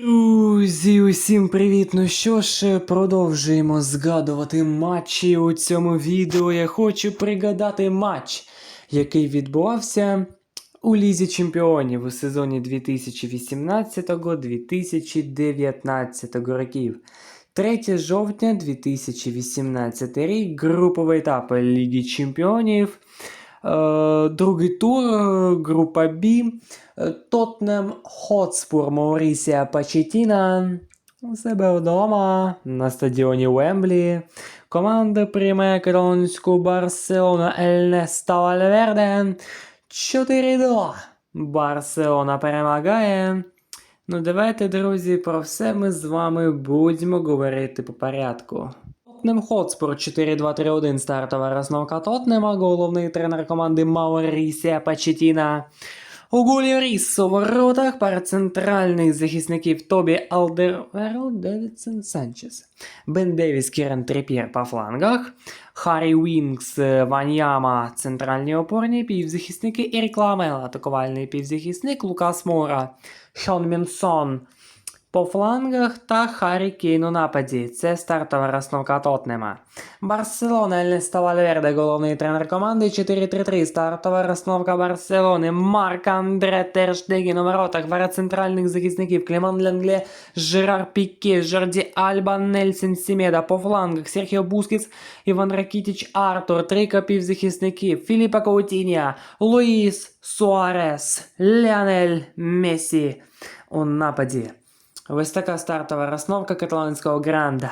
Друзі, усім привіт! Ну що ж, продовжуємо згадувати матчі у цьому відео. Я хочу пригадати матч, який відбувався у Лізі Чемпіонів у сезоні 2018-2019 років. 3 жовтня 2018 рік, груповий етап Ліги Чемпіонів. Е, Другий тур, е, група Б. Е, Тотнем Хотспур Маурісія Пачетіна у себе вдома на стадіоні Уемблі. Команда приймає каталонську Барселону Ельнеста Вальверде 4-2. Барселона перемагає. Ну, давайте, друзі, про все ми з вами будемо говорити по порядку. Тотнем Хотспур 4-2-3-1 стартова розновка Тотнема, головний тренер команди Маурісія Пачетіна. У голі Ріс у воротах пара центральних захисників Тобі Алдерверл, Девідсон Санчес. Бен Девіс, Кірен Тріп'єр по флангах. Харрі Вінкс, е, Ваньяма, центральні опорні півзахисники. Ерік Ламел, атакувальний півзахисник. Лукас Мора, Шон Мінсон по флангах та Харрі Кейн у нападі. Це стартова розновка Тотнема. Барселона Ельнеста Вальверде, головний тренер команди 4-3-3. Стартова розновка Барселони. Марк Андре Терштеген у воротах. Пара центральних захисників. Клеман Ленгле, Жерар Піке, Жарді Альба, Нельсон Сімеда. По флангах Серхіо Бускіц, Іван Ракітіч, Артур. Трійка півзахисників. Філіпа Каутінія, Луїс Суарес, Леонель Месі у нападі. Ось така стартова розновка каталонського гранда.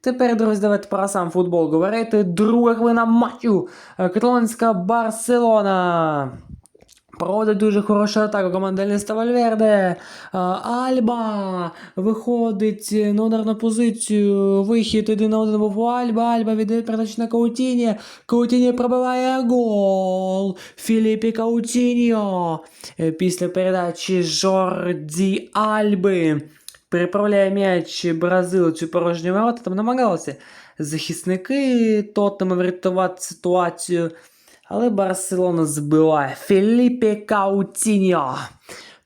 Тепер, друзі, давайте про сам футбол говорити. Друга хвилина матчу. Е, Каталонська Барселона. Проводить дуже хорошу атаку команда Ельнеста Вальверде. Е, Альба виходить на ударну позицію. Вихід один на один був у Альба. Альба віддає передачу на Каутіні. Каутіні пробиває гол. Філіпі Каутіньо. Е, Після передачі Жорді Альби. Переправляє м'яч бразилцю порожні ворота, там намагалися захисники Тоттема врятувати ситуацію. Але Барселона збиває Філіппі Каутіньо.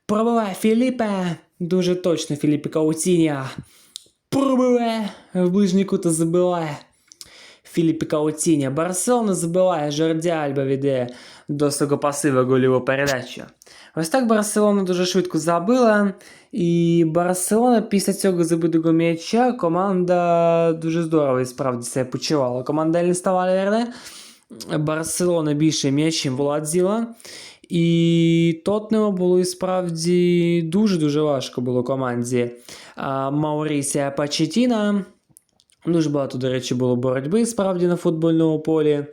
Пробиває Філіппе. Дуже точно Філіппі Каутіньо. Пробиває в ближній кут і забиває. Філіпі Каутіньо. Барселона забиває, Жорді Альба веде до свого пасива гольову передачу. Ось так Барселона дуже швидко забила. І Барселона після цього забитого м'яча команда дуже здорово і справді себе почувала. Команда Ельнеста Вальверде. Барселона більше м'ячів володіла. І Тотнему було і справді дуже-дуже важко було команді Маурісія Пачетіна. Дуже багато, до речі, було боротьби справді на футбольному полі.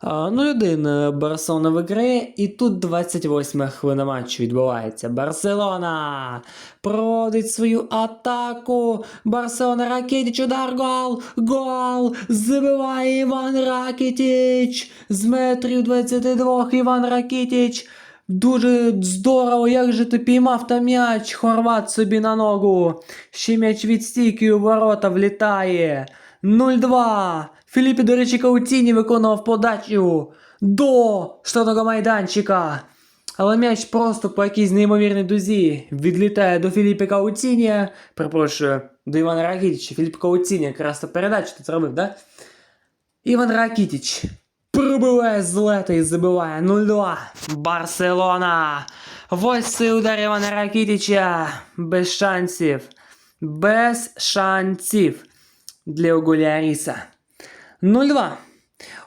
А, 0-1 Барселона виграє, і тут 28 хвилина матчу відбувається. Барселона проводить свою атаку. Барселона Ракетіч, удар, гол, гол, забиває Іван Ракетіч. З метрів 22 Іван Ракетіч. Дуже здорово, як же ти піймав та м'яч, хорват собі на ногу. Ще м'яч від стійки у ворота влітає. 0-2. Філіпі, до речі, Каутіні виконував подачу до штатного майданчика. Але м'яч просто по якійсь неймовірній дузі відлітає до Філіпі Каутіні. Перепрошую, до Івана Ракітіча. Філіп Каутіні якраз передачу тут зробив, да? Іван Ракітіч пробиває з лета і забиває 0-2. Барселона. Ось цей удар Івана Ракітіча. Без шансів. Без шансів для Огуляріса. 0-2.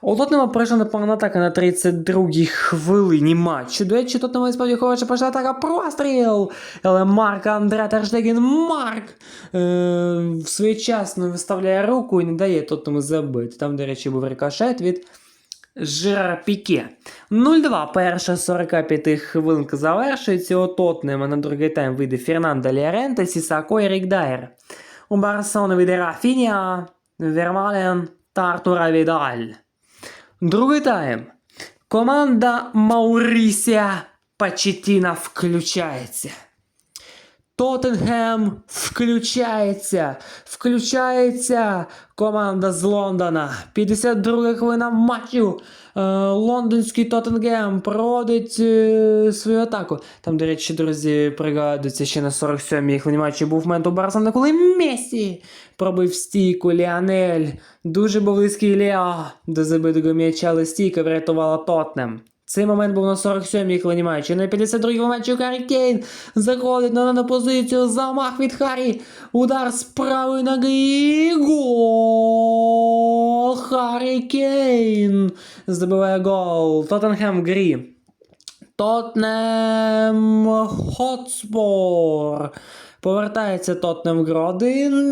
У Тотнема пройшла непогана атака на 32-й хвилині матчу. До речі, Тотнема справді хороша пішла атака простріл. Але Марк Андре Терштеген Марк е, своєчасно виставляє руку і не дає Тотнему забити. Там, до речі, був рикошет від Жерар Піке. 0-2. Перша 45 хвилинка завершується. У на другий тайм вийде Фернандо Ліаренте, Сісако і Рік Дайер. У Барселони вийде Рафінія, Вермален та Артура Відаль. Другий тайм. Команда Маурісія Пачетіна включається. Тоттенхем включається. Включається команда з Лондона. 52 хвилина матчу. Е, лондонський Тоттенгем проводить е, свою атаку. Там, до речі, друзі, пригадується ще на 47-й хвилині матчу був момент у Барсона, коли Месі пробив стійку Ліанель. Дуже близький Лео до забитого м'яча, але стійка врятувала Тотнем. Цей момент був на 47-й хвилині матчу. На 52-й матчі Харі Кейн заходить на дану позицію. Замах від Харі. Удар з правої ноги. Гол! Харі Кейн забиває гол. Тоттенхем грі. Тотнем Хотспор. Повертається Тотнем в гру. 1-2.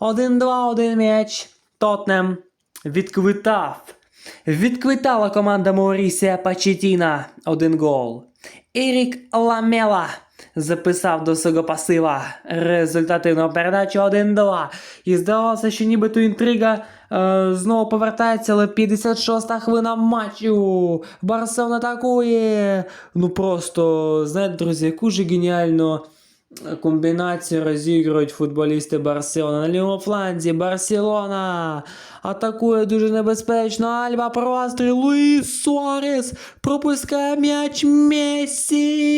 1-2, один м'яч. Тотнем відквитав. Відквитала команда Маурісія Пачетіна один гол. Ерік Ламела записав до свого пасива результативну передачу 1-2. І здавалося, що нібито інтрига е, знову повертається, але 56-та хвилина матчу. Барселона атакує. Ну просто, знаєте, друзі, яку ж геніальну комбінацію розігрують футболісти Барселона. На лівому фланзі Барселона атакує дуже небезпечно. Альба простріл. Луїс Суарес пропускає м'яч Месі.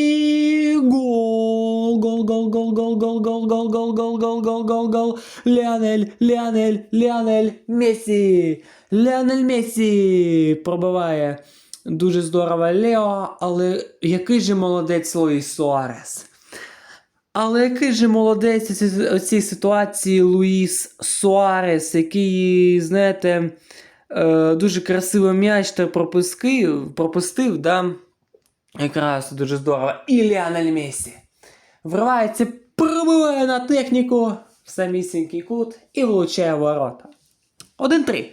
Гол. Гол, гол, гол, гол, гол, гол, гол, гол, гол, гол, гол, гол, гол. Ліанель, Ліанель, Ліанель Месі. Ліанель Месі пробиває. Дуже здорово Лео, але який же молодець Луїс Суарес. Але який же молодець у цій- ситуації Луїс Суарес, який, знаєте, е, дуже красиво м'яч та пропускив, пропустив, да? Якраз дуже здорово. І Ліанель Месі. Вривається, пробиває на техніку в самісінький кут і влучає ворота. 1-3.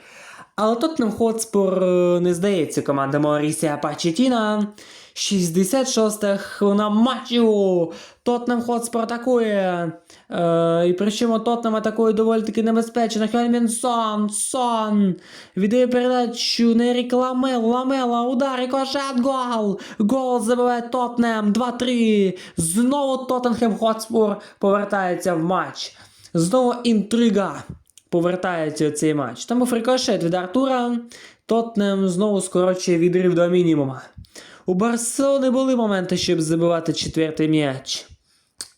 Але Тоттенхем Хотспор е, не здається команда Маурісія Пачетіна. 66-та хвилина матчу. Тоттенхем Хотспор атакує. Е, і причому Тоттенхем атакує доволі таки небезпечно. Хельмін Сон, Сон. Віддає передачу на Ерік Ламел, Ламела, удар, рикошет, гол. Гол забиває Тоттенхем, 2-3. Знову Тоттенхем Хотспор повертається в матч. Знову інтрига повертається у цей матч. Там був рикошет від Артура. Тоттенем знову скорочує відрив до мінімума. У Барселони були моменти, щоб забивати четвертий м'яч.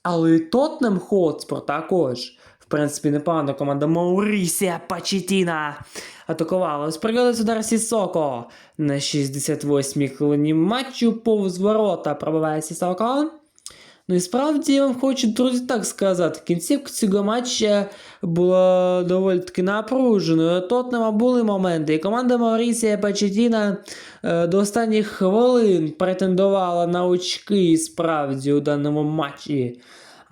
Але і Тотнем Хотспор також. В принципі, непогано команда Маурісія Пачетіна атакувала. Ось пригодиться удар Сісоко на 68-й хвилині матчу повз ворота пробиває Сісоко. Ну і справді я вам хочу, друзі, так сказати. Кінцівка цього матча була доволі таки напруженою. Тотнема були моменти. І команда Маурісія Пачетіна е, до останніх хвилин претендувала на очки справді у даному матчі.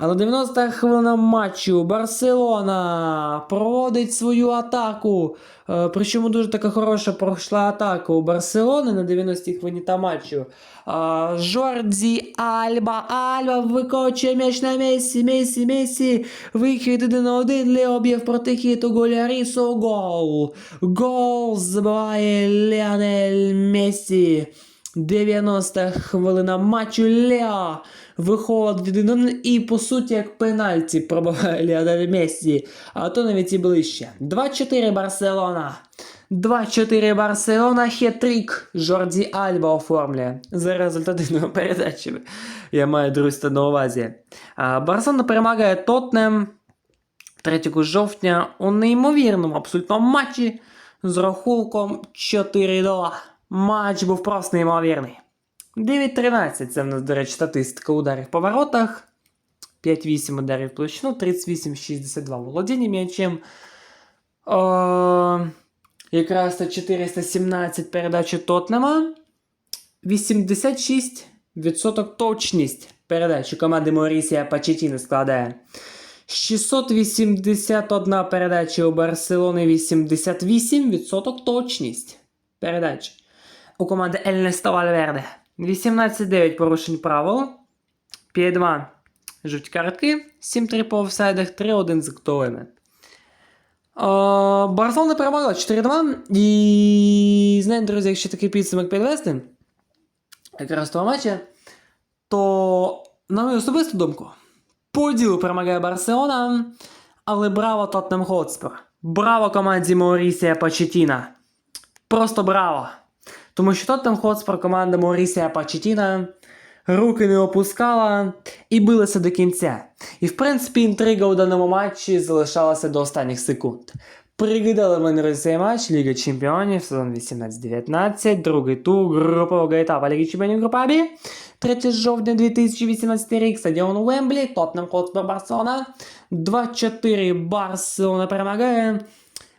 Але 90-та хвилина матчу Барселона проводить свою атаку. Е, Причому дуже така хороша пройшла атака у Барселони на 90-й хвилині та матчу. А, Жордзі Альба. Альба викочує м'яч на Месі, Месі, Месі. Вихід 1 на 1. Лео б'є проти хіту Голярісо. Гол. Гол забиває Ліанель Месі. 90 хвилина матчу Лео виходить від 1 і по суті як пенальті пробиває Ліанель Месі, а то навіть і ближче. 2-4 Барселона. 2-4 Барселона, хет-трик Жорді Альба оформлює за результативною передачею. Я маю друзі на увазі. Барселона перемагає Тотнем 3 жовтня у неймовірному абсолютно матчі з рахунком 4-2. Матч був просто неймовірний. 9-13 це в нас, до речі, статистика ударів по воротах. 5-8 ударів в площину, 38-62 володіння м'ячем. О, якраз це 417 передач Тотнема. 86% точність передач у команди Морісія Пачетіни складає. 681 передача у Барселони, 88% точність передач. У команди Ельнесто Вальверде 18-9 порушень правил, 5-2 жовті картки, 7-3 по офсайдах, 3-1 з актовими. Барселона перемогла 4-2. І знаєте, друзі, якщо такий підсумок підвести, якраз того матча, то, на мою особисту думку, По ділу перемагає Барселона. Але браво Тоттенхем Хотспур. Браво команді Маурісія Почетіна. Просто браво! Тому що Тоттенхем Хотспур команда Маурісія Почетіна руки не опускала і билася до кінця. І в принципі інтрига у даному матчі залишалася до останніх секунд. Пригадали ми цей матч Ліга Чемпіонів сезон 18-19, другий тур групового етапу Ліги Чемпіонів група Б. 3 жовтня 2018 рік, стадіон Уемблі, Тоттенхем Хотспур Барселона. 2-4 Барселона перемагає.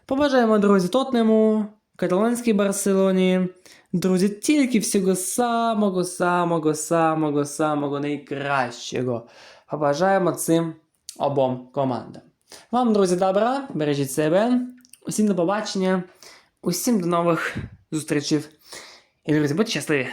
Побажаємо, друзі, Тотнему, каталонській Барселоні. Друзі, тільки всього самого, самого, самого, самого найкращого. Побажаємо цим обом командам. Вам, друзі, добра, бережіть себе. Усім до побачення, усім до нових зустрічей. І, друзі, будьте щасливі!